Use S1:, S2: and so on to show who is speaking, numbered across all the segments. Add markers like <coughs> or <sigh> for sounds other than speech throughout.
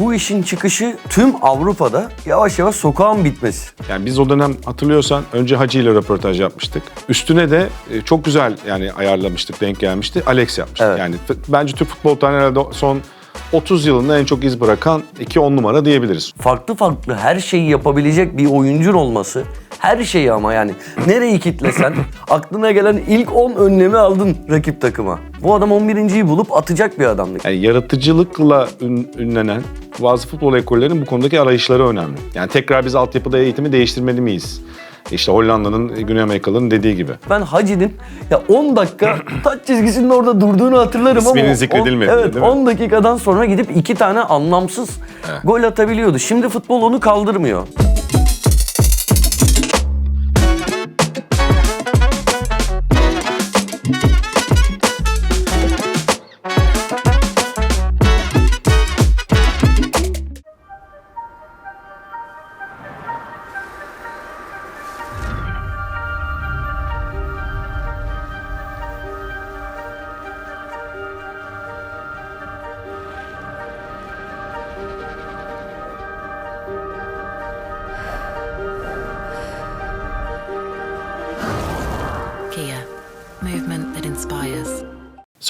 S1: bu işin çıkışı tüm Avrupa'da yavaş yavaş sokağın bitmesi.
S2: Yani biz o dönem hatırlıyorsan önce Hacı ile röportaj yapmıştık. Üstüne de e, çok güzel yani ayarlamıştık, denk gelmişti. Alex yapmıştık.
S1: Evet.
S2: Yani bence Türk futbol tarihinde son 30 yılında en çok iz bırakan iki on numara diyebiliriz.
S1: Farklı farklı her şeyi yapabilecek bir oyuncun olması. Her şeyi ama yani. Nereyi kitlesen <laughs> aklına gelen ilk 10 önlemi aldın rakip takıma. Bu adam 11.yi bulup atacak bir adamdı.
S2: Yani yaratıcılıkla ün- ünlenen bazı futbol ekollerinin bu konudaki arayışları önemli. Yani tekrar biz altyapıda eğitimi değiştirmeli miyiz? İşte Hollanda'nın, Güney Amerikalı'nın dediği gibi.
S1: Ben Hacı'nın ya 10 dakika <clears throat> taç çizgisinin orada durduğunu hatırlarım ama...
S2: İsminin
S1: on-
S2: zikredilmediği,
S1: Evet
S2: değil mi?
S1: 10 dakikadan sonra gidip iki tane anlamsız
S2: Evet.
S1: gol atabiliyordu. Şimdi futbol onu kaldırmıyor.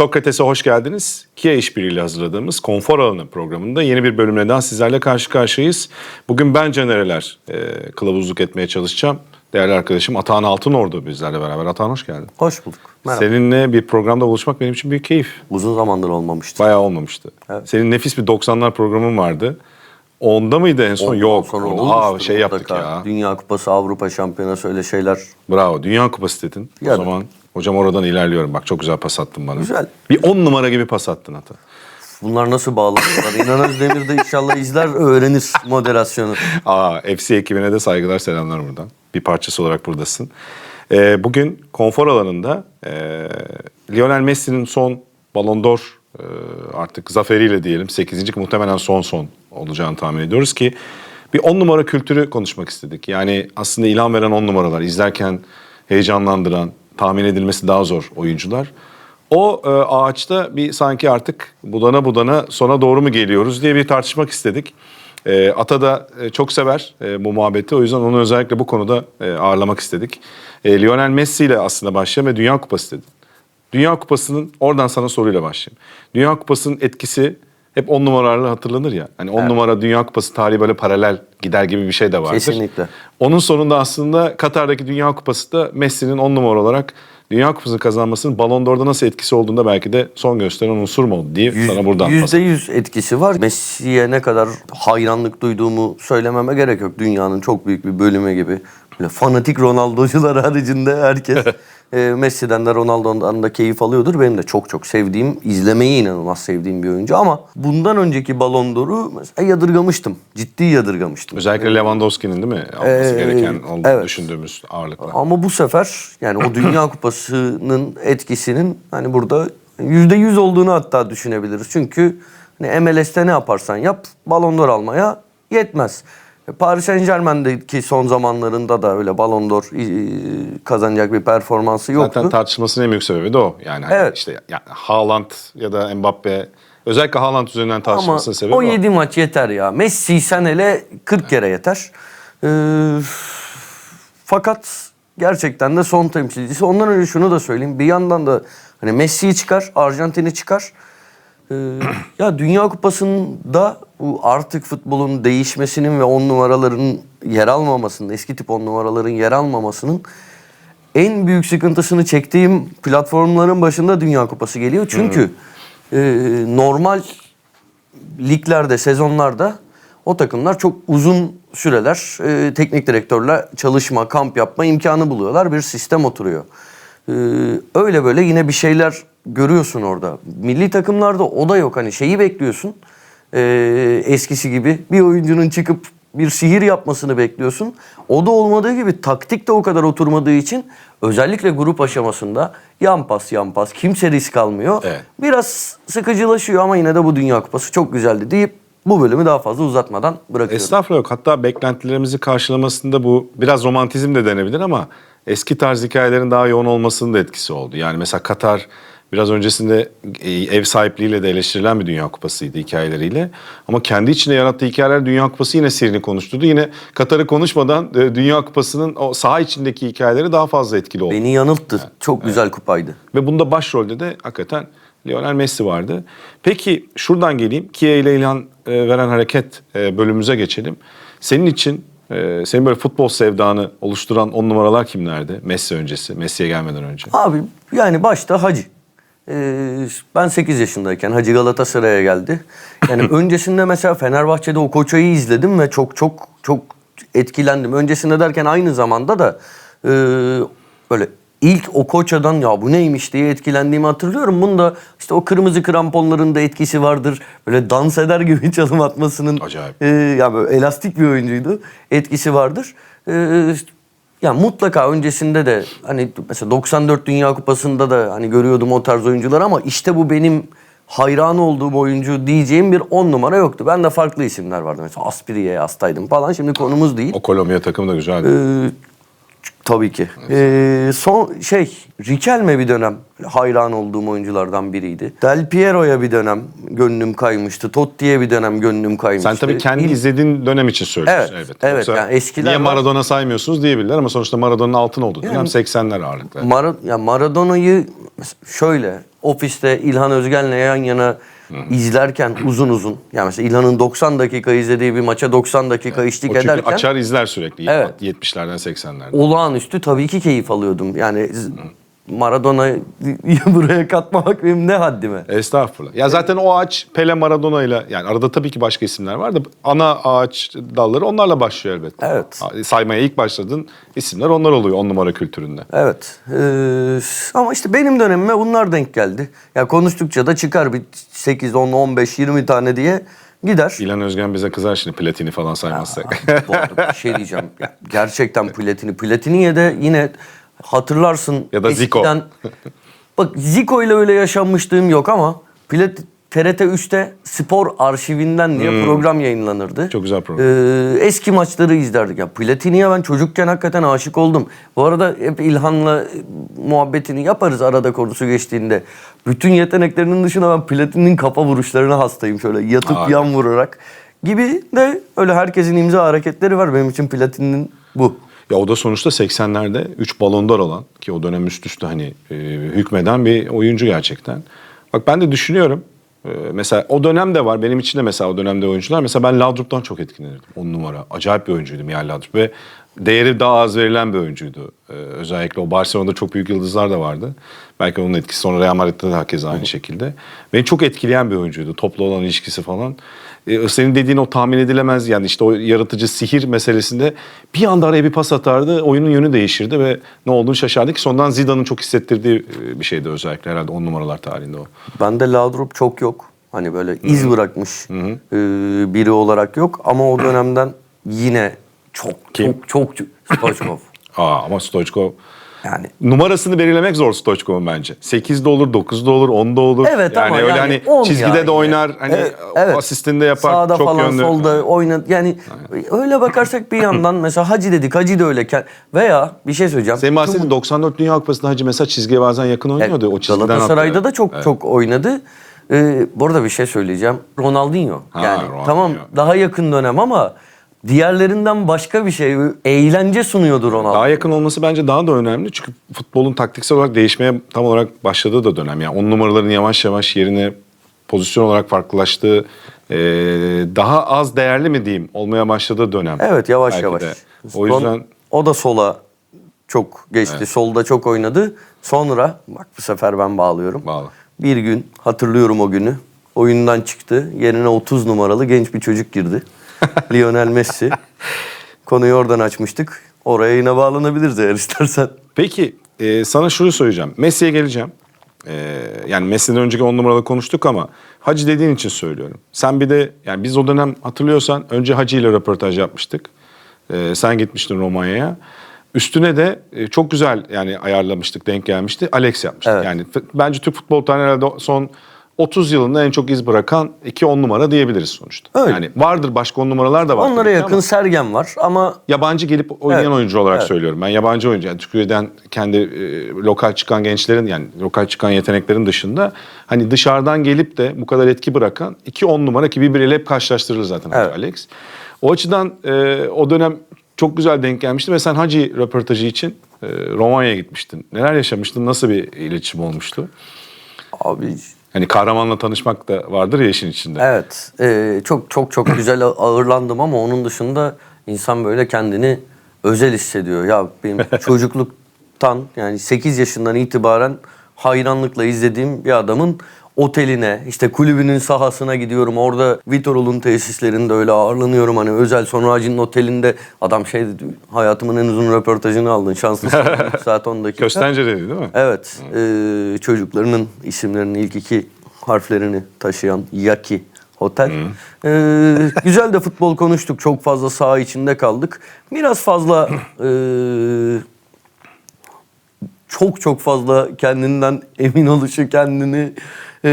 S2: Sokrates'e hoş geldiniz. Kia işbirliğiyle hazırladığımız Konfor Alanı programında yeni bir bölümle daha sizlerle karşı karşıyayız. Bugün ben Canereler e, kılavuzluk etmeye çalışacağım. Değerli arkadaşım Atahan Altınordu bizlerle beraber. Atahan hoş geldin.
S1: Hoş bulduk. Merhaba.
S2: Seninle bir programda buluşmak benim için büyük keyif.
S1: Uzun zamandır olmamıştı.
S2: Bayağı olmamıştı.
S1: Evet.
S2: Senin nefis bir 90'lar programın vardı. Onda mıydı en son?
S1: Ondan
S2: Yok.
S1: sonra
S2: Aa, şey yaptık
S1: mutlaka.
S2: ya.
S1: Dünya Kupası, Avrupa Şampiyonası öyle şeyler.
S2: Bravo. Dünya Kupası dedin.
S1: Ya
S2: o zaman hocam oradan ilerliyorum. Bak çok güzel pas attın bana.
S1: Güzel.
S2: Bir 10 numara gibi pas attın Ata.
S1: Bunlar nasıl bağlanıyorlar? İnan Özdemir de inşallah izler öğrenir moderasyonu. <laughs>
S2: Aa, FC ekibine de saygılar selamlar buradan. Bir parçası olarak buradasın. Ee, bugün konfor alanında e, Lionel Messi'nin son Ballon d'Or e, artık zaferiyle diyelim 8. muhtemelen son son olacağını tahmin ediyoruz ki bir 10 numara kültürü konuşmak istedik. Yani aslında ilham veren 10 numaralar izlerken heyecanlandıran, tahmin edilmesi daha zor oyuncular. O e, ağaçta bir sanki artık budana budana sona doğru mu geliyoruz diye bir tartışmak istedik. E, Ata da e, çok sever e, bu muhabbeti. O yüzden onu özellikle bu konuda e, ağırlamak istedik. E, Lionel Messi ile aslında başlayalım ve Dünya Kupası dedin. Dünya Kupası'nın oradan sana soruyla başlayayım. Dünya Kupası'nın etkisi hep 10 numaralarla hatırlanır ya. Hani 10 numara Dünya Kupası tarihi böyle paralel gider gibi bir şey de vardır.
S1: Kesinlikle.
S2: Onun sonunda aslında Katar'daki Dünya Kupası da Messi'nin 10 numara olarak Dünya Kupası'nı kazanmasının Ballon d'Or'da nasıl etkisi olduğunda belki de son gösteren unsur mu oldu diye
S1: Yüz-
S2: sana buradan
S1: Yüzde yüz etkisi var. Messi'ye ne kadar hayranlık duyduğumu söylememe gerek yok. Dünyanın çok büyük bir bölümü gibi. Böyle fanatik Ronaldo'cular haricinde herkes <laughs> e, Messi'den de Ronaldo'dan da keyif alıyordur. Benim de çok çok sevdiğim, izlemeyi inanılmaz sevdiğim bir oyuncu. Ama bundan önceki Ballon d'Or'u mesela yadırgamıştım. Ciddi yadırgamıştım.
S2: Özellikle Lewandowski'nin değil mi? Alması
S1: Ee,
S2: gereken olduğunu
S1: evet.
S2: düşündüğümüz ağırlıkla.
S1: Ama bu sefer yani o Dünya <clears throat> Kupası'nın etkisinin hani burada yüzde yüz olduğunu hatta düşünebiliriz. Çünkü hani MLS'te ne yaparsan yap Ballon d'Or almaya yetmez. Paris Saint Germain'deki son zamanlarında da öyle Ballon d'Or kazanacak bir performansı yoktu.
S2: Zaten tartışmasının en büyük sebebi de o. Yani hani
S1: Evet.
S2: işte yani Haaland ya da Mbappe özellikle Haaland üzerinden tartışmasının sebebi
S1: o
S2: o.
S1: 7 maç yeter ya. Messi sen hele 40 kere yeter. Ee, fakat gerçekten de son temsilcisi. Ondan önce şunu da söyleyeyim. Bir yandan da hani Messi'yi çıkar, Arjantin'i çıkar. Ee, <clears throat> ya Dünya Kupası'nda bu artık futbolun değişmesinin ve on numaraların yer almamasının, eski tip on numaraların yer almamasının en büyük sıkıntısını çektiğim platformların başında Dünya Kupası geliyor. Çünkü e, normal liglerde, sezonlarda o takımlar çok uzun süreler e, teknik direktörle çalışma, kamp yapma imkanı buluyorlar. Bir sistem oturuyor. E, öyle böyle yine bir şeyler görüyorsun orada. Milli takımlarda o da yok. Hani şeyi bekliyorsun. E, eskisi gibi bir oyuncunun çıkıp bir sihir yapmasını bekliyorsun. O da olmadığı gibi taktik de o kadar oturmadığı için özellikle grup aşamasında yan pas yan pas kimse risk almıyor.
S2: Evet.
S1: Biraz sıkıcılaşıyor ama yine de bu Dünya Kupası çok güzeldi deyip bu bölümü daha fazla uzatmadan bırakıyorum.
S2: Estağfurullah yok. Hatta beklentilerimizi karşılamasında bu biraz romantizm de denebilir ama eski tarz hikayelerin daha yoğun olmasının da etkisi oldu. Yani mesela Katar Biraz öncesinde e, ev sahipliğiyle de eleştirilen bir Dünya Kupası'ydı hikayeleriyle. Ama kendi içinde yarattığı hikayeler Dünya Kupası yine serini konuşturdu. Yine Katar'ı konuşmadan e, Dünya Kupası'nın o saha içindeki hikayeleri daha fazla etkili oldu.
S1: Beni yanılttı. Çok güzel kupaydı.
S2: Ve bunda başrolde de hakikaten Lionel Messi vardı. Peki şuradan geleyim. Kia ile İlhan e, veren hareket bölümümüze geçelim. Senin için senin böyle futbol sevdanı oluşturan on numaralar kimlerdi? Messi öncesi, Messi'ye gelmeden önce.
S1: Abi yani başta Hacı. Ee, ben 8 yaşındayken Hacı Galatasaray'a geldi. Yani <laughs> öncesinde mesela Fenerbahçe'de o Koço'yu izledim ve çok çok çok etkilendim. Öncesinde derken aynı zamanda da e, böyle ilk o Koça'dan ya bu neymiş diye etkilendiğimi hatırlıyorum. Bunda işte o kırmızı kramponların da etkisi vardır. Böyle dans eder gibi <laughs> çalım atmasının
S2: Acayip.
S1: e, ya böyle elastik bir oyuncuydu. Etkisi vardır. E, ya mutlaka öncesinde de hani mesela 94 Dünya Kupası'nda da hani görüyordum o tarz oyuncular ama işte bu benim hayran olduğum oyuncu diyeceğim bir on numara yoktu. Ben de farklı isimler vardı. Mesela Aspiri'ye hastaydım falan. Şimdi konumuz değil.
S2: O Kolombiya takımı da güzeldi.
S1: Ee, tabii ki. Ee, son şey Riquelme bir dönem hayran olduğum oyunculardan biriydi. Del Piero'ya bir dönem gönlüm kaymıştı. Totti'ye bir dönem gönlüm kaymıştı.
S2: Sen tabii kendi
S1: İl-
S2: izlediğin dönem için söylüyorsun.
S1: Evet,
S2: elbette.
S1: evet.
S2: Yoksa
S1: Yani eskiler
S2: niye
S1: var.
S2: Maradona saymıyorsunuz diyebilirler ama sonuçta Maradona'nın altın olduğu dönem
S1: Yani-
S2: 80'ler ağırlıklı.
S1: Mara, ya Maradona'yı şöyle ofiste İlhan Özgen'le yan yana izlerken uzun uzun. Yani mesela İlhan'ın 90 dakika izlediği bir maça 90 dakika
S2: o çünkü
S1: ederken
S2: açar izler sürekli.
S1: Evet.
S2: 70'lerden 80'lerden.
S1: olağanüstü tabii ki keyif alıyordum. Yani Maradona'yı <laughs> buraya katmamak benim ne haddime.
S2: Estağfurullah. Ya zaten o ağaç Pele Maradona ile yani arada tabii ki başka isimler var da ana ağaç dalları onlarla başlıyor elbette.
S1: Evet.
S2: Saymaya ilk başladığın isimler onlar oluyor on numara kültüründe.
S1: Evet. Ee, ama işte benim dönemime bunlar denk geldi. Ya konuştukça da çıkar bir 8, 10, 15, 20 tane diye gider.
S2: İlhan Özgen bize kızar şimdi platini falan saymazsak.
S1: Bu arada bir şey diyeceğim. Ya gerçekten Platini. Platini'ye de yine hatırlarsın.
S2: Ya da Zico.
S1: eskiden- Bak Zico ile öyle yaşanmışlığım yok ama Plat TRT 3'te spor arşivinden diye program yayınlanırdı.
S2: Hmm. Çok güzel program.
S1: Ee, eski maçları izlerdik. Ya Platini'ye ben çocukken hakikaten aşık oldum. Bu arada hep İlhan'la e, muhabbetini yaparız arada konusu geçtiğinde. Bütün yeteneklerinin dışında ben Platini'nin kafa vuruşlarına hastayım. Şöyle yatıp
S2: Harika.
S1: yan vurarak gibi de öyle herkesin imza hareketleri var. Benim için Platini'nin bu.
S2: Ya o da sonuçta 80'lerde 3 Ballon d'Or olan ki o dönem üst üste hani e, hükmeden bir oyuncu gerçekten. Bak ben de düşünüyorum. e, mesela o dönemde var. Benim için de mesela o dönemde oyuncular. Mesela ben Laudrup'tan çok etkilenirdim. 10 numara. Acayip bir oyuncuydu Mihal Laudrup ve değeri daha az verilen bir oyuncuydu. E, özellikle o Barcelona'da çok büyük yıldızlar da vardı. Belki onun etkisi sonra Real Madrid'de de herkes aynı şekilde. Beni çok etkileyen bir oyuncuydu. Topla olan ilişkisi falan. E, senin dediğin o tahmin edilemez yani işte o yaratıcı sihir meselesinde bir anda araya bir pas atardı. Oyunun yönü değişirdi ve ne olduğunu şaşardık ki sondan Zidane'ın çok hissettirdiği e, bir şeydi özellikle herhalde on numaralar tarihinde o.
S1: Bende Laudrup çok yok. Hani böyle iz bırakmış e, biri olarak yok. Ama o dönemden yine çok
S2: Kim?
S1: çok çok Stoichkov. <clears throat>
S2: Aa ama Stoichkov
S1: Yani
S2: numarasını belirlemek zor Stoichkov'un bence. 8'de olur, 9'da olur, 10'da olur.
S1: Evet
S2: yani
S1: ama
S2: öyle
S1: yani
S2: hani
S1: 10
S2: çizgide
S1: yani.
S2: de oynar, hani
S1: Evet, evet.
S2: asistinde yapar,
S1: Sağda
S2: çok
S1: falan
S2: yönlü.
S1: solda oynat. Yani öyle bakarsak bir yandan <clears throat> mesela Hacı dedik. Hacı da öyle. Veya bir şey söyleyeceğim.
S2: Senin bahsettiğin 94 Dünya Kupası'nda Hacı mesela çizgiye bazen yakın oynuyordu. o çizgiden
S1: Galatasaray'da
S2: attı.
S1: da çok
S2: Evet.
S1: çok oynadı. Ee, bu arada bir şey söyleyeceğim. Ronaldinho.
S2: Ha,
S1: yani
S2: Ronaldinho.
S1: tamam daha yakın dönem ama diğerlerinden başka bir şey. Eğlence sunuyordu Ronaldo.
S2: Daha yakın olması bence daha da önemli. Çünkü futbolun taktiksel olarak değişmeye tam olarak başladığı da dönem. Yani on numaraların yavaş yavaş yerine pozisyon olarak farklılaştığı, e, daha az değerli mi diyeyim olmaya başladığı dönem.
S1: Evet yavaş
S2: Belki
S1: yavaş.
S2: de. O yüzden
S1: o da sola çok geçti. Solda çok oynadı. Sonra bak bu sefer ben bağlıyorum.
S2: Bağla.
S1: Bir gün hatırlıyorum o günü. Oyundan çıktı. Yerine 30 numaralı genç bir çocuk girdi. <laughs> Lionel Messi. Konuyu oradan açmıştık. Oraya yine bağlanabiliriz eğer istersen.
S2: Peki e, sana şunu söyleyeceğim. Messi'ye geleceğim. E, yani Messi'den önceki on numaralı konuştuk ama Hacı dediğin için söylüyorum. Sen bir de yani biz o dönem hatırlıyorsan önce Hacı ile röportaj yapmıştık. E, sen gitmiştin Romanya'ya. Üstüne de e, çok güzel yani ayarlamıştık, denk gelmişti. Alex yapmıştık.
S1: Evet.
S2: Yani bence Türk futbol tarihinde son 30 yılında en çok iz bırakan iki on numara diyebiliriz sonuçta.
S1: Öyle.
S2: Yani vardır başka on numaralar da var.
S1: Onlara yakın
S2: ama
S1: Sergen var ama
S2: yabancı gelip oynayan
S1: Evet,
S2: oyuncu olarak
S1: evet.
S2: söylüyorum. Ben yabancı oyuncu yani Türkiye'den kendi e, lokal çıkan gençlerin yani lokal çıkan yeteneklerin dışında hani dışarıdan gelip de bu kadar etki bırakan iki on numara ki birbiriyle hep karşılaştırılır zaten
S1: Evet.
S2: Alex. O açıdan e, o dönem çok güzel denk gelmişti ve sen Hacı röportajı için e, Romanya'ya gitmiştin. Neler yaşamıştın? Nasıl bir iletişim olmuştu?
S1: abi
S2: Hani kahramanla tanışmak da vardır ya işin içinde.
S1: Evet. e, çok çok çok <clears throat> güzel ağırlandım ama onun dışında insan böyle kendini özel hissediyor. Ya benim <laughs> çocukluktan yani 8 yaşından itibaren hayranlıkla izlediğim bir adamın oteline, işte kulübünün sahasına gidiyorum. Orada Vitorol'un tesislerinde öyle ağırlanıyorum. Hani özel sonra Hacı'nın otelinde adam şey dedi, hayatımın en uzun röportajını aldın. Şanslısın. <laughs> Saat 10 dakika.
S2: Köstencere'ydi değil mi?
S1: Evet. eee, çocuklarının isimlerinin ilk iki harflerini taşıyan Yaki Hotel. Eee, güzel de futbol konuştuk. Çok fazla saha içinde kaldık. Biraz fazla eee, çok çok fazla kendinden emin oluşu, kendini eee,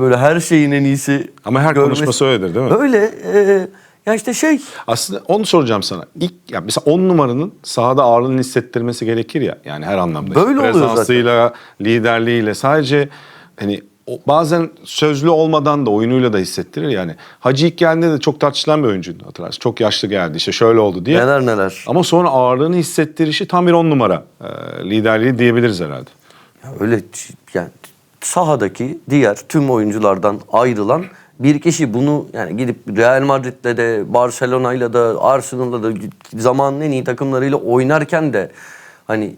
S1: böyle her şeyin en iyisi
S2: Ama her
S1: görmesi.
S2: konuşması öyledir değil mi?
S1: Öyle. eee, ya işte şey
S2: Aslında onu soracağım sana. İlk ya mesela 10 numaranın sahada ağırlığını hissettirmesi gerekir ya. Yani her anlamda.
S1: Böyle oluyor zaten.
S2: Prezansıyla, liderliğiyle sadece hani bazen sözlü olmadan da oyunuyla da hissettirir yani. Hacı ilk geldiğinde de çok tartışılan bir oyuncuydu hatırlarsın. Çok yaşlı geldi işte şöyle oldu diye.
S1: neler neler.
S2: Ama sonra ağırlığını hissettirişi tam bir 10 numara e, liderliği diyebiliriz herhalde.
S1: Ya öyle yani sahadaki diğer tüm oyunculardan ayrılan bir kişi bunu yani gidip Real Madrid'le de Barcelona'yla da Arsenal'la da zamanın en iyi takımlarıyla oynarken de hani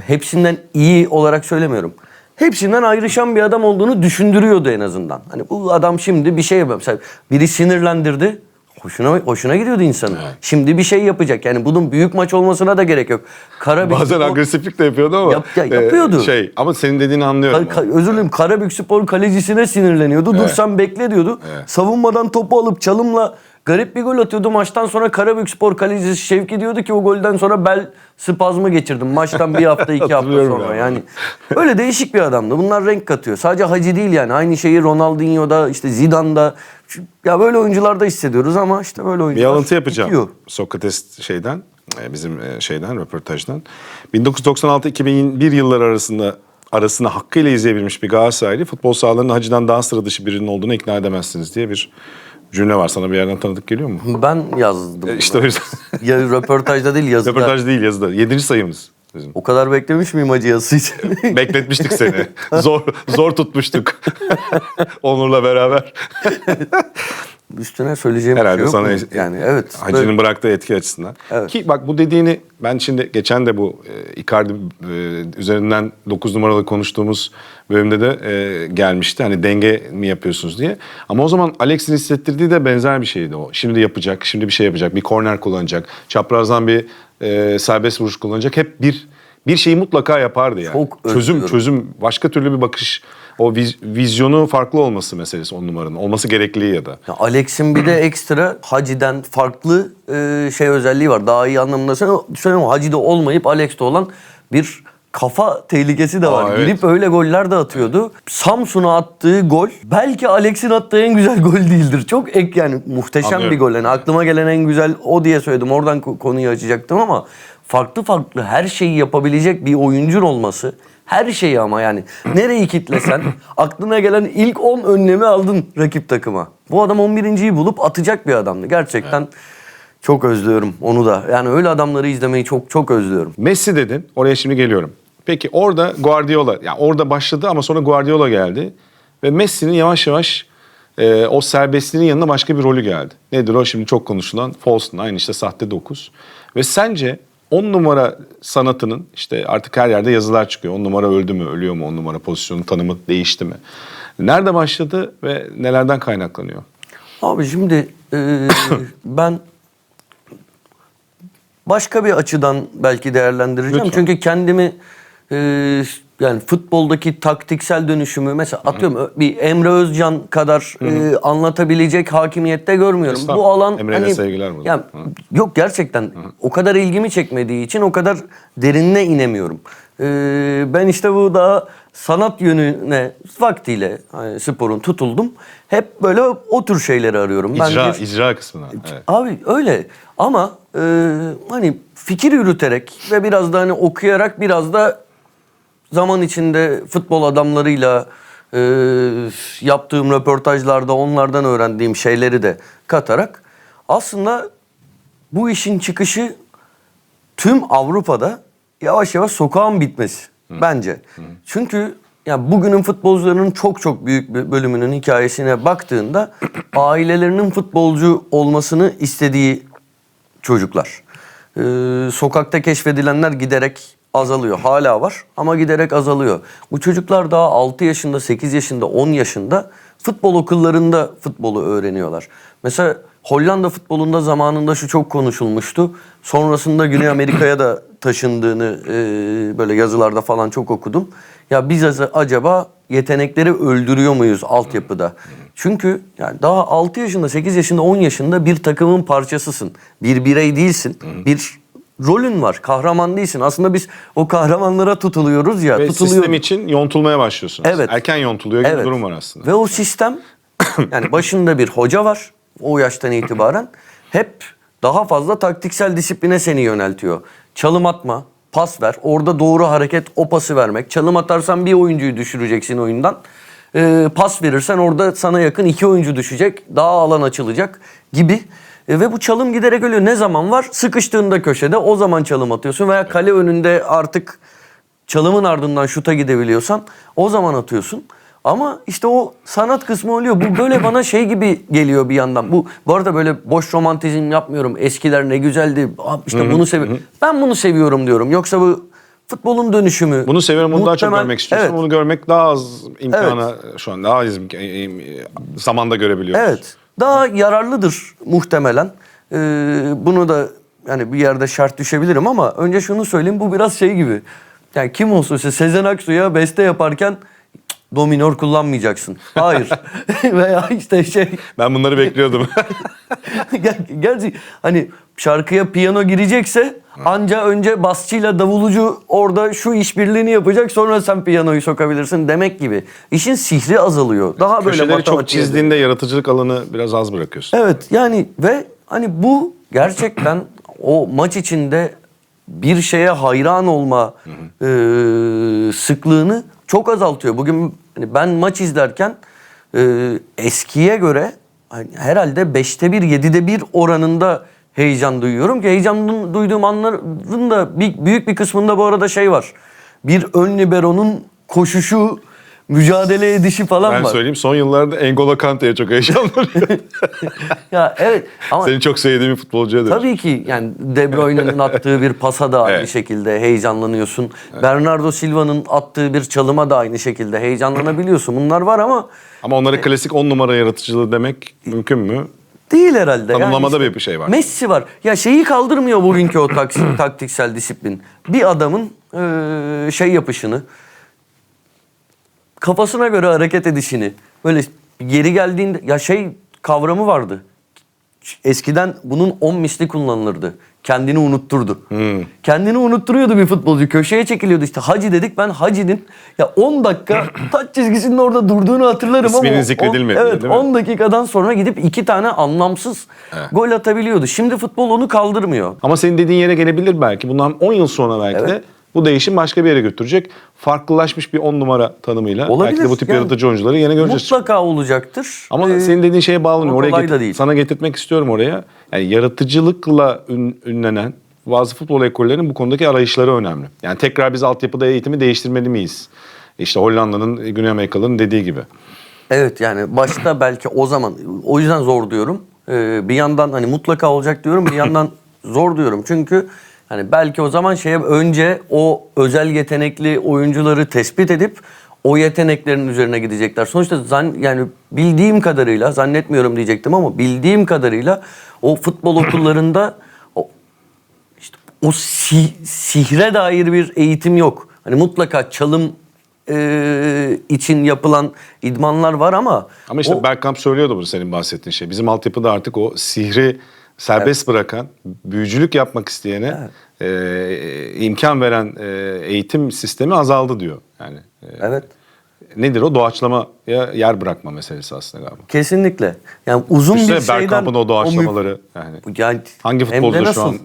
S1: hepsinden iyi olarak söylemiyorum. Hepsinden ayrışan bir adam olduğunu düşündürüyordu en azından. Hani bu adam şimdi bir şey yapıyor. Mesela biri sinirlendirdi. Hoşuna hoşuna gidiyordu insanın. Şimdi bir şey yapacak. Yani bunun büyük maç olmasına da gerek yok. Karabük
S2: Bazen
S1: Spor-
S2: agresiflik de yapıyordu ama.
S1: Yap- ya,
S2: e,
S1: yapıyordu.
S2: şey ama senin dediğini anlıyorum.
S1: Ka- ka- özür dilerim Karabük Spor kalecisine sinirleniyordu. Dur sen bekle diyordu.
S2: Evet.
S1: Savunmadan topu alıp çalımla garip bir gol atıyordu. Maçtan sonra Karabük Spor kalecisi Şevki diyordu ki o golden sonra bel spazmı geçirdim. Maçtan bir hafta iki hafta
S2: Hatırlıyorum
S1: sonra.
S2: ya.
S1: Yani öyle değişik bir adamdı. Bunlar renk katıyor. Sadece Hacı değil yani. Aynı şeyi Ronaldinho'da işte Zidane'da Şu- ya böyle oyuncularda hissediyoruz ama işte böyle
S2: Bir
S1: oyuncular
S2: alıntı yapacağım.
S1: bitiyor.
S2: Sokrates şeyden, e, bizim e, şeyden, röportajdan. 1996-2001 yılları arasında arasında hakkıyla izleyebilmiş bir Galatasaraylı futbol sahalarının hacıdan daha sıra dışı birinin olduğunu ikna edemezsiniz diye bir cümle var. Sana bir yerden tanıdık geliyor mu?
S1: Ben yazdım. Bunu.
S2: işte o yüzden.
S1: Ya röportajda değil yazıda.
S2: Röportaj değil yazıda. Yedinci sayımız bizim.
S1: O kadar beklemiş miyim acı yazısı için? <laughs>
S2: Bekletmiştik seni. Zor zor tutmuştuk. <laughs> Onur'la beraber. <laughs>
S1: Üstüne söyleyeceğim
S2: Herhalde
S1: bir şey
S2: sana
S1: yok mu? Yani evet.
S2: Hacı'nın
S1: böyle-
S2: bıraktığı etki açısından.
S1: Evet.
S2: Ki bak bu dediğini ben şimdi geçen de bu e, Icardi e, üzerinden 9 numaralı konuştuğumuz bölümde de e, gelmişti. Hani denge mi yapıyorsunuz diye. Ama o zaman Alex'in hissettirdiği de benzer bir şeydi o. Şimdi yapacak, şimdi bir şey yapacak. Bir korner kullanacak. Çaprazdan bir e, serbest vuruş kullanacak. Hep bir bir şeyi mutlaka yapardı yani.
S1: Çok
S2: çözüm
S1: özlüyorum.
S2: çözüm başka türlü bir bakış o viz- vizyonu farklı olması meselesi on numaranın. Olması gerekliliği ya da.
S1: Ya Alex'in bir de ekstra Hacı'den farklı e, şey özelliği var. Daha iyi anlamda söylüyorum. Hacı'da olmayıp Alex'te olan bir kafa tehlikesi de var.
S2: Aa, evet.
S1: Girip öyle goller de atıyordu. Samsun'a attığı gol belki Alex'in attığı en güzel <laughs> gol değildir. Çok ek yani muhteşem
S2: Anlıyorum.
S1: bir gol. Yani aklıma gelen en güzel o diye söyledim. Oradan ko- konuyu açacaktım ama farklı farklı her şeyi yapabilecek bir oyuncun olması her şeyi ama yani nereyi kitlesen <clears throat> aklına gelen ilk 10 önlemi aldın rakip takıma. Bu adam 11.yi bulup atacak bir adamdı. Gerçekten çok özlüyorum onu da. Yani öyle adamları izlemeyi çok çok özlüyorum.
S2: Messi dedin. Oraya şimdi geliyorum. Peki orada Guardiola, yani orada başladı ama sonra Guardiola geldi. Ve Messi'nin yavaş yavaş e, o serbestliğinin yanına başka bir rolü geldi. Nedir o? Şimdi çok konuşulan false nine, işte sahte dokuz. Ve sence 10 numara sanatının işte artık her yerde yazılar çıkıyor. 10 numara öldü mü, ölüyor mu? 10 numara pozisyonun tanımı değişti mi? Nerede başladı ve nelerden kaynaklanıyor?
S1: Abi şimdi e, <coughs> ben başka bir açıdan belki değerlendireceğim.
S2: Lütfen.
S1: Çünkü kendimi e, yani futboldaki taktiksel dönüşümü mesela atıyorum ö- bir Emre Özcan kadar e, anlatabilecek hakimiyette görmüyorum. Bu alan
S2: Emre'ye
S1: hani
S2: sevgiler buradan.
S1: ya, yok gerçekten o kadar ilgimi çekmediği için o kadar derinine inemiyorum. E, ben işte bu daha sanat yönüne vaktiyle hani sporun tutuldum. Hep böyle o tür şeyleri arıyorum. Ben
S2: İcra,
S1: bir-
S2: icra kısmına. Evet.
S1: Abi öyle ama e, hani fikir yürüterek ve biraz da hani okuyarak biraz da zaman içinde futbol adamlarıyla e, yaptığım röportajlarda onlardan öğrendiğim şeyleri de katarak aslında bu işin çıkışı tüm Avrupa'da yavaş yavaş sokağın bitmesi bence. Çünkü ya bugünün futbolcularının çok çok büyük bir bölümünün hikayesine baktığında <clears throat> ailelerinin futbolcu olmasını istediği çocuklar. Ee, sokakta keşfedilenler giderek azalıyor. Hala var ama giderek azalıyor. Bu çocuklar daha 6 yaşında, 8 yaşında, 10 yaşında futbol okullarında futbolu öğreniyorlar. Mesela Hollanda futbolunda zamanında şu çok konuşulmuştu. Sonrasında Güney Amerika'ya da taşındığını e, böyle yazılarda falan çok okudum. Ya biz acaba yetenekleri öldürüyor muyuz altyapıda? Çünkü yani daha 6 yaşında, 8 yaşında, 10 yaşında bir takımın parçasısın. Bir birey değilsin. Bir rolün var. Kahraman değilsin. Aslında biz o kahramanlara tutuluyoruz ya.
S2: Ve
S1: tutuluyor.
S2: sistem için yontulmaya başlıyorsunuz.
S1: Evet.
S2: Erken yontuluyor gibi bir durum var aslında.
S1: Ve o sistem <coughs> yani başında bir hoca var o yaştan itibaren hep daha fazla taktiksel disipline seni yöneltiyor. Çalım atma, pas ver. Orada doğru hareket o pası vermek. Çalım atarsan bir oyuncuyu düşüreceksin oyundan. Ee, pas verirsen orada sana yakın iki oyuncu düşecek. Daha alan açılacak gibi. E, ve bu çalım giderek ölüyor. Ne zaman var? Sıkıştığında köşede o zaman çalım atıyorsun. Veya kale önünde artık çalımın ardından şuta gidebiliyorsan o zaman atıyorsun. Ama işte o sanat kısmı oluyor. Bu böyle bana şey gibi geliyor bir yandan. Bu bu arada böyle boş romantizm yapmıyorum. Eskiler ne güzeldi. Aa, İşte bunu seviyorum. Ben bunu seviyorum diyorum. Yoksa bu futbolun dönüşümü.
S2: Bunu seviyorum, bunu daha çok
S1: muhtemel-
S2: görmek istiyorsun.
S1: Evet.
S2: Bunu görmek daha az imkana şu an daha az e, e, zamanda görebiliyoruz.
S1: Evet. Daha yararlıdır muhtemelen. Ee, bunu da yani bir yerde şart düşebilirim ama önce şunu söyleyeyim bu biraz şey gibi. Yani kim olsa işte Sezen Aksu'ya beste yaparken "Cık, dominör kullanmayacaksın. Hayır. <laughs> Veya işte şey
S2: Ben bunları bekliyordum. <laughs>
S1: Ger- Gerçi hani şarkıya piyano girecekse anca önce basçıyla davulucu orada şu işbirliğini yapacak sonra sen piyanoyu sokabilirsin demek gibi. İşin sihri azalıyor. Daha böyle
S2: Köşeleri çok
S1: matematiğe
S2: çizdiğinde yaratıcılık alanı biraz az bırakıyorsun.
S1: Evet yani ve hani bu gerçekten o maç içinde bir şeye hayran olma e, sıklığını çok azaltıyor. Bugün hani ben maç izlerken e, eskiye göre hani herhalde beşte bir, yedide bir oranında heyecan duyuyorum ki heyecan du- duyduğum anların da büyük bir kısmında bu arada şey var. Bir ön liberonun koşuşu, mücadele edişi falan
S2: Ben
S1: var.
S2: söyleyeyim son yıllarda N'Golo Kante'ye çok heyecanlanıyorum. <laughs>
S1: Ya evet ama
S2: Seni çok sevdiğim bir futbolcuya dönüş.
S1: Tabii ki yani De Bruyne'nin attığı bir pasa da aynı
S2: Evet.
S1: şekilde heyecanlanıyorsun. Bernardo Silva'nın attığı bir çalıma da aynı şekilde heyecanlanabiliyorsun. Bunlar var ama
S2: Ama onlara klasik 10 numara yaratıcılığı demek mümkün mü?
S1: değil herhalde.
S2: Tanımlamada
S1: işte
S2: bir şey var.
S1: Messi var. Ya şeyi kaldırmıyor bugünkü o taksi- <clears throat> taktiksel disiplin. Bir adamın eee, şey yapışını, kafasına göre hareket edişini, böyle geri geldiğinde ya şey kavramı vardı. Eskiden bunun 10 misli kullanılırdı. Kendini unutturdu.
S2: Hmm.
S1: Kendini unutturuyordu bir futbolcu. Köşeye çekiliyordu işte. Hacı dedik ben Hacı'nin ya 10 dakika <clears throat> taç çizgisinin orada durduğunu hatırlarım
S2: İsminin
S1: ama o-
S2: zikredilmedi,
S1: Evet
S2: değil mi?
S1: 10 dakikadan sonra gidip iki tane anlamsız gol atabiliyordu. Şimdi futbol onu kaldırmıyor.
S2: Ama senin dediğin yere gelebilir belki. Bundan 10 yıl sonra belki de
S1: Evet.
S2: Bu değişim başka bir yere götürecek. Farklılaşmış bir 10 numara tanımıyla
S1: Olabilir.
S2: belki de bu tip
S1: Yani
S2: yaratıcı oyuncuları yine göreceğiz.
S1: Mutlaka olacaktır.
S2: Ama
S1: Ee,
S2: senin dediğin şeye bağlanıyor. Oraya
S1: kolay
S2: get-
S1: da değil.
S2: sana getirtmek istiyorum oraya. Yani yaratıcılıkla ün- ünlenen bazı futbol ekollerinin bu konudaki arayışları önemli. Yani tekrar biz altyapıda eğitimi değiştirmeli miyiz? İşte Hollanda'nın, Güney Amerikalı'nın dediği gibi.
S1: Evet yani başta belki o zaman o yüzden zor diyorum. Ee, bir yandan hani mutlaka olacak diyorum bir yandan <coughs> zor diyorum. Çünkü hani belki o zaman şeye önce o özel yetenekli oyuncuları tespit edip o yeteneklerin üzerine gidecekler. Sonuçta zan, yani bildiğim kadarıyla zannetmiyorum diyecektim ama bildiğim kadarıyla o futbol okullarında o işte o si- sihre dair bir eğitim yok. Hani mutlaka çalım e, için yapılan idmanlar var ama
S2: Ama işte
S1: o-
S2: Bergkamp söylüyordu bunu senin bahsettiğin şey. Bizim altyapıda artık o sihri serbest bırakan, büyücülük yapmak isteyene e, imkan veren e, eğitim sistemi azaldı diyor. Yani
S1: Evet.
S2: Nedir o? Doğaçlamaya yer bırakma meselesi aslında galiba.
S1: Kesinlikle. Yani uzun
S2: İşte
S1: bir şeyden...
S2: Bergkamp'ın o
S1: o
S2: doğaçlamaları yani.
S1: Yani
S2: Hangi futbolda şu an-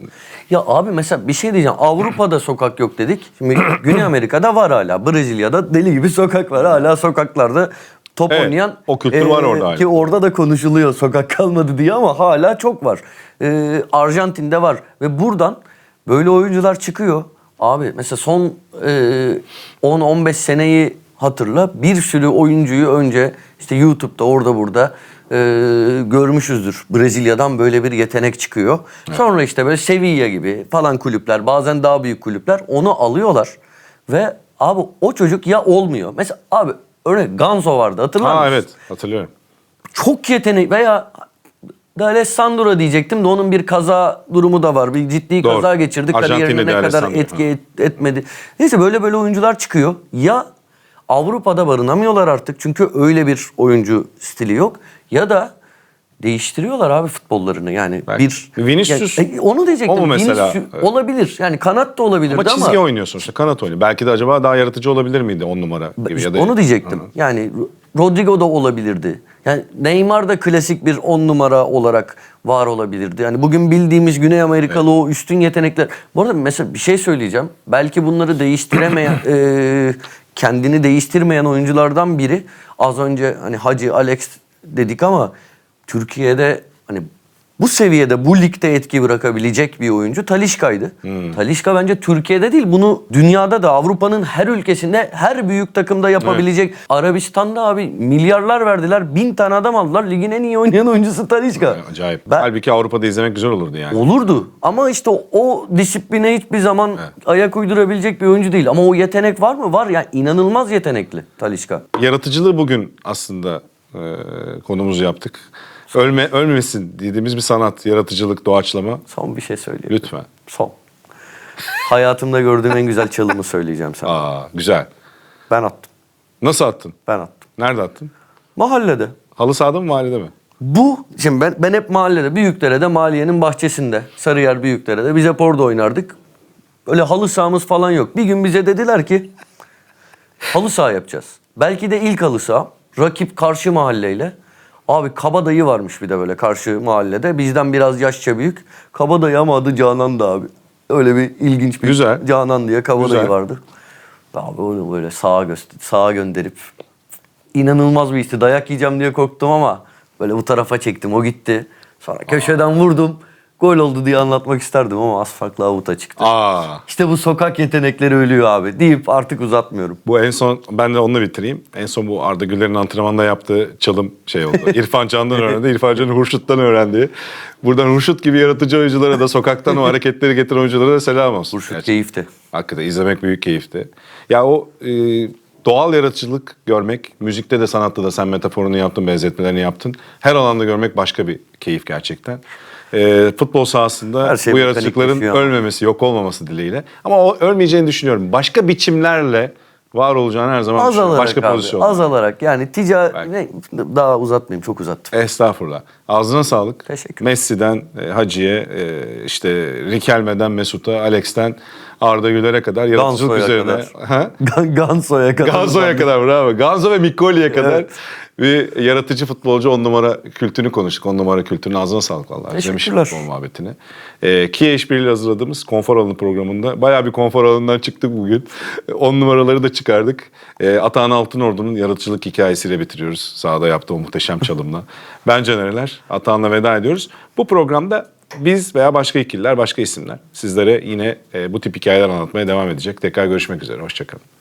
S1: Ya abi mesela bir şey diyeceğim. Avrupa'da sokak yok dedik. Şimdi Güney Amerika'da var hala. Brezilya'da deli gibi sokak var. Hala sokaklarda top
S2: Evet,
S1: oynayan.
S2: o kültür var orada hala.
S1: Ki orada da konuşuluyor sokak <laughs> kalmadı diye ama hala çok var. Ee, Arjantin'de var. Ve buradan böyle oyuncular çıkıyor. Abi mesela son e, 10-15 seneyi hatırla. Bir sürü oyuncuyu önce işte YouTube'da orada burada e, görmüşüzdür. Brezilya'dan böyle bir yetenek çıkıyor. Sonra işte böyle Sevilla gibi falan kulüpler bazen daha büyük kulüpler onu alıyorlar. Ve abi o çocuk ya olmuyor. Mesela abi örnek Ganzo vardı hatırlar
S2: Ha
S1: mısın?
S2: evet hatırlıyorum.
S1: Çok yetenek veya D'Alessandro diyecektim de onun bir kaza durumu da var. Bir ciddi
S2: Doğru.
S1: kaza geçirdi.
S2: Arjantin'de
S1: Kariyerine ne kadar etki
S2: ha.
S1: et- etmedi. Neyse böyle böyle oyuncular çıkıyor. Ya Avrupa'da barınamıyorlar artık çünkü öyle bir oyuncu stili yok. Ya da değiştiriyorlar abi futbollarını yani
S2: Belki.
S1: bir
S2: Vinicius
S1: Yani, e, onu diyecektim.
S2: o mu mesela?
S1: Vinicius
S2: Evet.
S1: olabilir. Yani kanat da olabilirdi
S2: Ama
S1: ama,
S2: çizgi oynuyorsun işte kanat oyunu. Belki de acaba daha yaratıcı olabilir miydi on numara gibi
S1: İşte
S2: ya da
S1: onu diyecektim. Yani Rodrigo da olabilirdi. Yani Neymar da klasik bir on numara olarak var olabilirdi. Yani bugün bildiğimiz Güney Amerikalı o üstün yetenekler. Bu arada mesela bir şey söyleyeceğim. Belki bunları değiştiremeyen, <clears throat> e, kendini değiştirmeyen oyunculardan biri. Az önce hani Hacı, Alex dedik ama Türkiye'de hani bu seviyede bu ligde etki bırakabilecek bir oyuncu Talişka'ydı. Talişka bence Türkiye'de değil bunu dünyada da Avrupa'nın her ülkesinde her büyük takımda yapabilecek. Arabistan'da abi milyarlar verdiler. Bin tane adam aldılar. Ligin en iyi oynayan oyuncusu Talişka.
S2: Acayip.
S1: Ben-
S2: Halbuki Avrupa'da izlemek güzel olurdu yani.
S1: Olurdu ama işte o, disipline hiçbir zaman ayak uydurabilecek bir oyuncu değil. Ama o yetenek var mı? Var yani inanılmaz yetenekli Talişka.
S2: Yaratıcılığı bugün aslında e, konumuz yaptık. Ölme ölmesin dediğimiz bir sanat, yaratıcılık, doğaçlama.
S1: Son bir şey söyleyeyim.
S2: Lütfen.
S1: Son. Hayatımda gördüğüm en güzel çalımı söyleyeceğim sana.
S2: Aa güzel.
S1: Ben attım.
S2: Nasıl attın?
S1: Ben attım.
S2: Nerede attın?
S1: Mahallede.
S2: Halı sahada mı mahallede mi?
S1: Bu, şimdi ben, ben hep mahallede, Büyükdere'de, Maliye'nin bahçesinde, Sarıyer Büyükdere'de biz hep orada oynardık. Öyle halı sahamız falan yok. Bir gün bize dediler ki halı saha yapacağız. Belki de ilk halı saha. Rakip karşı mahalleyle. Abi kabadayı varmış bir de böyle karşı mahallede. Bizden biraz yaşça büyük. Kabadayı ama adı Canan'dı abi. Öyle bir ilginç bir
S2: Güzel.
S1: Canan diye kabadayı
S2: Güzel.
S1: vardı. Abi onu böyle sağa, göster sağa gönderip inanılmaz bir işti. Dayak yiyeceğim diye korktum ama böyle bu tarafa çektim. O gitti. Sonra köşeden vurdum. Gol oldu diye anlatmak isterdim ama az farklı avuta çıktı.
S2: Aa.
S1: İşte bu sokak yetenekleri ölüyor abi deyip artık uzatmıyorum.
S2: Bu en son ben de onunla bitireyim. En son bu Arda Güler'in antrenmanda yaptığı çalım şey oldu. <laughs> İrfan Can'dan öğrendi. İrfan Can'ın Hurşut'tan öğrendiği. Buradan Hurşut gibi yaratıcı oyunculara da sokaktan o hareketleri getiren oyunculara da selam olsun.
S1: Burşut
S2: Gerçekten.
S1: keyifti.
S2: Hakikaten izlemek büyük keyifti. Ya o e, doğal yaratıcılık görmek, müzikte de sanatta da sen metaforunu yaptın, benzetmelerini yaptın. Her alanda görmek başka bir keyif gerçekten. E, futbol sahasında
S1: Her şey
S2: bu
S1: ama.
S2: ölmemesi, yok olmaması dileğiyle. Ama o ölmeyeceğini düşünüyorum. Başka biçimlerle var olacağını her zaman.
S1: Azalarak
S2: Başka
S1: abi.
S2: pozisyon.
S1: Azalarak yani ticari... Daha uzatmayayım çok uzattım.
S2: Estağfurullah. Ağzına sağlık.
S1: Teşekkür.
S2: Messi'den e, Hacı'ye, e, işte Rikelme'den Mesut'a, Alex'ten Arda Güler'e kadar yaratıcılık
S1: Ganso'ya
S2: üzerine.
S1: kadar. <laughs>
S2: Ha?
S1: Gan- Ganso'ya kadar.
S2: Ganzo'ya kadar bravo. Ganzo ve Mikkoli'ye kadar
S1: Evet.
S2: bir yaratıcı futbolcu on numara kültürünü konuştuk. On numara kültürünün ağzına sağlık vallahi. Özlemişim
S1: Teşekkürler.
S2: futbol muhabbetini. Ee, Kia işbirliğiyle hazırladığımız konfor alanı programında bayağı bir konfor alanından çıktık bugün. <laughs> On numaraları da çıkardık. Ee, Atahan Altınordu'nun yaratıcılık hikayesiyle bitiriyoruz. Sahada yaptığı o muhteşem çalımla. ben Canereler. Atahan'la veda ediyoruz. Bu programda biz veya başka ikililer, başka isimler sizlere yine e, bu tip hikayeler anlatmaya devam edecek. Tekrar görüşmek üzere. Hoşçakalın.